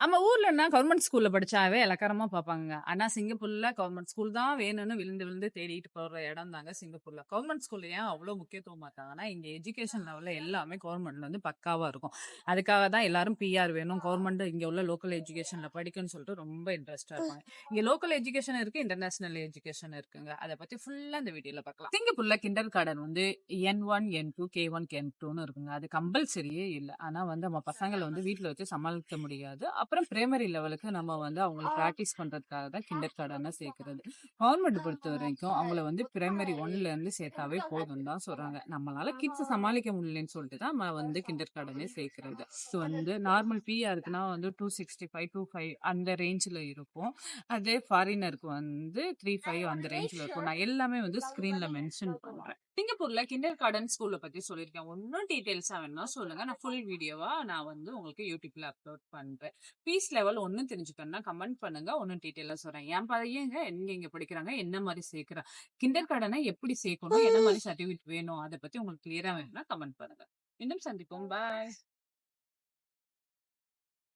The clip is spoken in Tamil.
நம்ம ஊர்லன்னா கவர்மெண்ட் ஸ்கூல்ல படிச்சாவே இலக்காரமா பார்ப்பாங்க. ஆனா சிங்கப்பூர்ல கவர்மெண்ட் ஸ்கூல் தான் வேணும்னு விழுந்து விழுந்து தேடிட்டு போற இடம் தாங்க சிங்கப்பூர்ல. கவர்மெண்ட் ஸ்கூல்ல ஏன் அவ்வளவு முக்கியத்துவம் பார்த்தாங்கன்னா, இங்க எஜுகேஷன் லெவல்ல எல்லாமே கவர்மெண்ட்ல வந்து பக்காவா இருக்கும். அதுக்காக தான் எல்லாரும் பிஆர் வேணும். கவர்மெண்ட் இங்க உள்ள லோக்கல் எஜுகேஷன்ல படிக்கணும்னு சொல்லிட்டு ரொம்ப இன்ட்ரெஸ்டா இருப்பாங்க. இங்க லோக்கல் எஜுகேஷன் இருக்கு, இன்டர்நேஷனல் எஜுகேஷன் இருக்குங்க. அதை பத்தி ஃபுல்லா இந்த வீடியோல பார்க்கலாம். சிங்கப்பூர்ல கிண்டர் கார்டன் வந்து என்1, என்2, கே1, கே2ன்னு இருக்குங்க. அது கம்பல்சரியே இல்லை ஆனா வந்து நம்ம பசங்களை வந்து வீட்டுல வச்சு சமாளிக்க முடியாது. அப்புறம் பிரைமரி லெவலுக்கு நம்ம வந்து அவங்கள பிராக்டிஸ் பண்றதுக்காக தான் கிண்டர் கார்டன சேர்க்கிறது. கவர்மெண்ட் பொறுத்தவரைக்கும் அவங்கள வந்து பிரைமரி 1ல இருந்து சேர்த்தாவே போதும்னு தான் சொல்றாங்க. நம்மளால கிட்ஸ் சமாளிக்க முடியலன்னு சொல்லிட்டு தான் நம்ம வந்து கிண்டர் கார்டனே சேர்க்கிறது. இது வந்து நார்மல் பிஆருக்குன்னா வந்து 265, 25 அந்த ரேஞ்ச்ல இருக்கும். அதே ஃபாரினருக்கு வந்து 35 அந்த ரேஞ்ச்ல இருக்கும். நான் எல்லாமே வந்து ஸ்க்ரீன்ல மென்ஷன் பண்றேன். சிங்கப்பூர்ல கிண்டர் கார்டன் ஸ்கூல்ல பத்தி சொல்லியிருக்கேன். ஒன்னும் டீடைல்ஸா வேணும்னா சொல்லுங்க. நான் ஃபுல் வீடியோவா நான் வந்து உங்களுக்கு யூடியூப்ல அப்லோட் பண்றேன். ஃபீஸ் லெவல் ஒண்ணும் தெரிஞ்சுக்கணும்னா கமெண்ட் பண்ணுங்க. இன்னும் டீட்டெயிலா சொல்றேன். என் பையங்க எங்க எங்க படிக்கிறாங்க, என்ன மாதிரி சேர்க்கிறான், கிண்டர் கார்டனை எப்படி சேர்க்கணும், என்ன மாதிரி சர்டிஃபிகேட் வேணும், அத பத்தி உங்களுக்கு கிளியரா வேணும்னா கமெண்ட் பண்ணுங்க. மீண்டும் சந்திப்போம். பாய்.